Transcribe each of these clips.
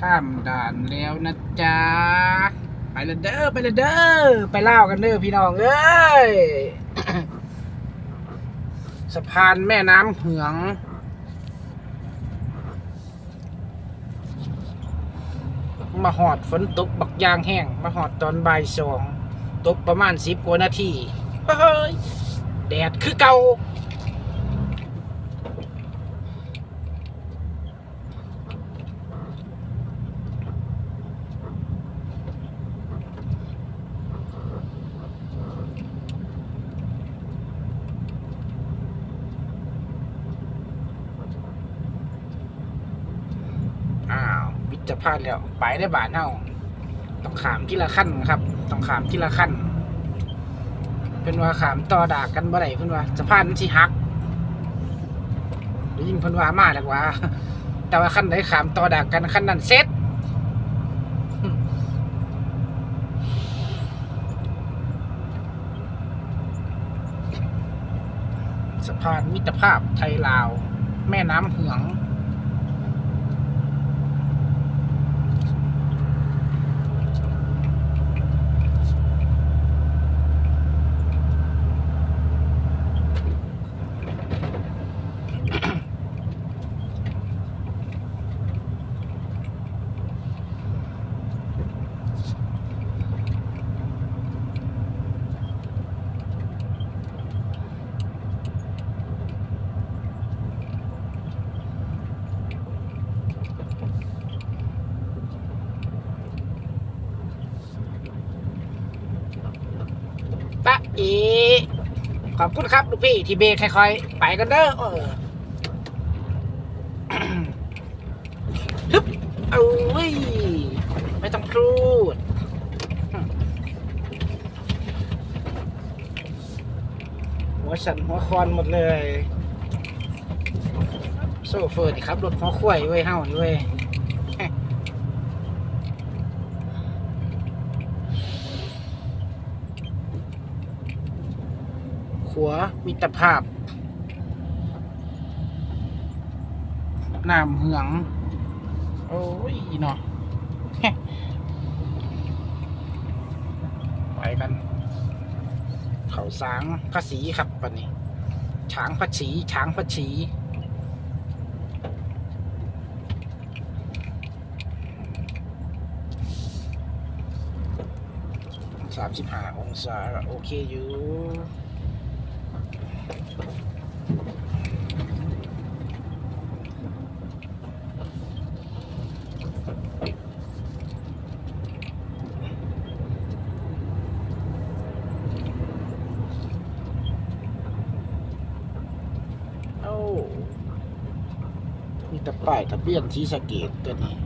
ข้ามด่านแล้วนะจ๊ะ ไปละเด้อไปละเด้อไปเล่ากันเด้อพี่น้องเอ้ยสะพานแม่น้ำเหือง มาหอดฝนตกบักยางแห้ง มาหอดตอนบ่ายสอง ตกประมาณสิบกว่านาทีเฮ้ยแดดคือเก่าาววิจพลาดแล้วไปได้บาทเน่าต้องขามทีละขั้นครับต้องขามทีละขั้นเพิ่นว่าขามต่อดากกันบ่ได้เพิ่นว่าสะพานมันสิหักได้ยินเพิ่นว่ามาแล้วว่า แต่ว่าขั้นไหนขามต่อดากกันขั้นนั้นเสร็จสะพานมิตรภาพไทยลาว แม่น้ำเหือง อขอบคุณครับลูกพี่ที่เบรกค่อยๆไปกันเด้อเออฮึบเอาเว้ยไม่ต้องครูดหัวสั่นหัวคอนหมดเลย โซเฟอร์ดิครับรถหัวควายเว้ยเฮ้านี่เว้ย ขัวมิตรภาพน้ำเหือง โอ้ยเนาะไปกัน เขาสางพระศีครับปันนี้ช้างพระศีช้างพระศีสามสิบห้าองศา โอเคอยู่ โอ้มี แต่ป้ายทะเบียนที่สะเกตตัวนี้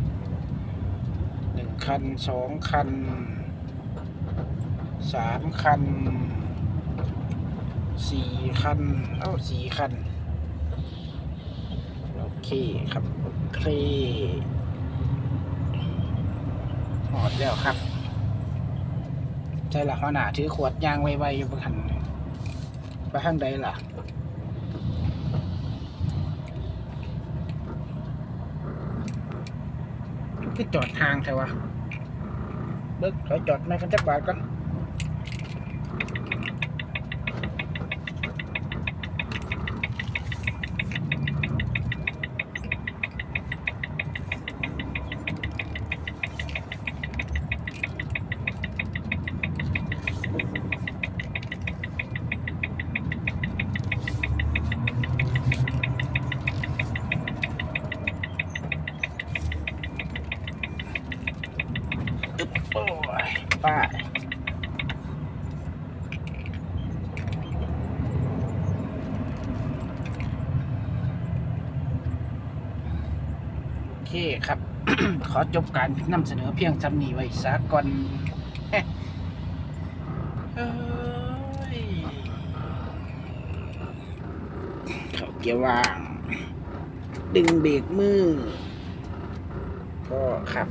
หนึ่งคันสองคันสามคันสี่คัน เอ้าสี่คัน โอเคครับโอเคหอดแล้วครับ ใช่ละหัวหน้าถือขวดยางไวๆอยู่บนหันไปข้างใดล่ะ คือจอดทางใช่วะเบิกขอจอดไม่กันจักบาทก่อนอึ๊บโอ้ย ป้า โอเคครับ ขอจบการนำเสนอเพียงจำนีไว้สากก่อนเอ้ยเขาเกียร์ว่าง ดึงเบรกมือ ก็ครับ